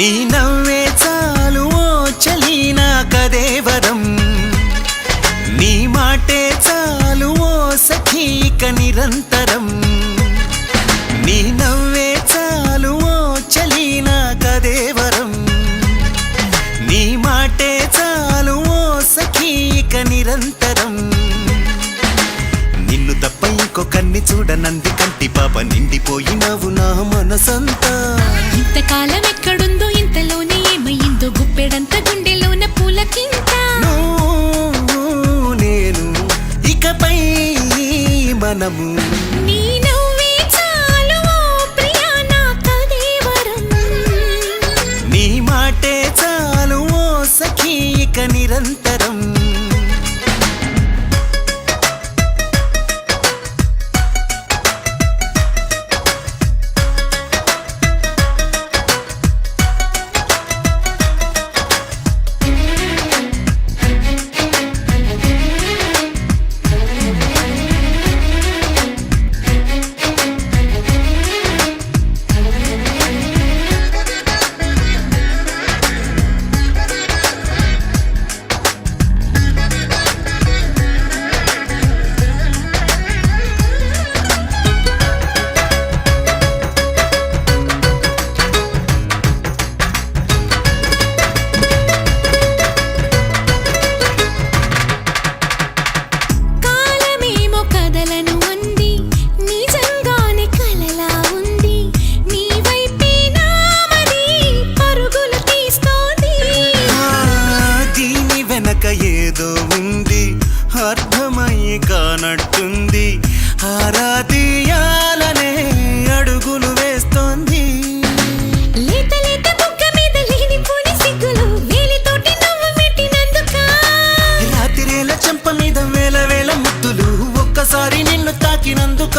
నీ నవ్వే చాలు ఓ నాకదే వరం నీ మాటే చాలు ఓ సఖీక నిరంతరం నీ నవ్వే చాలు ఓ నాకదే వరం నీ మాటే చాలు ఓ సఖీక నిరంతరం తప్ప ఇంకొకన్ని చూడనంది కంటి పాప నిండిపోయినావు నా మనసంతా. ఇంతకాలం ఎక్కడుందో ఇంతలోనే ఏమయ్యిందో గుప్పెడంత గుండెలోన పూలకింత. నేను ఇకపై మనము ఏదో ఉంది అర్థమయ్యి కానట్టుంది. ఆరాధియాలనే అడుగులు వేస్తోంది. చెంప మీద వేల వేల ముద్దులు ఒక్కసారి నిన్ను తాకినందుక?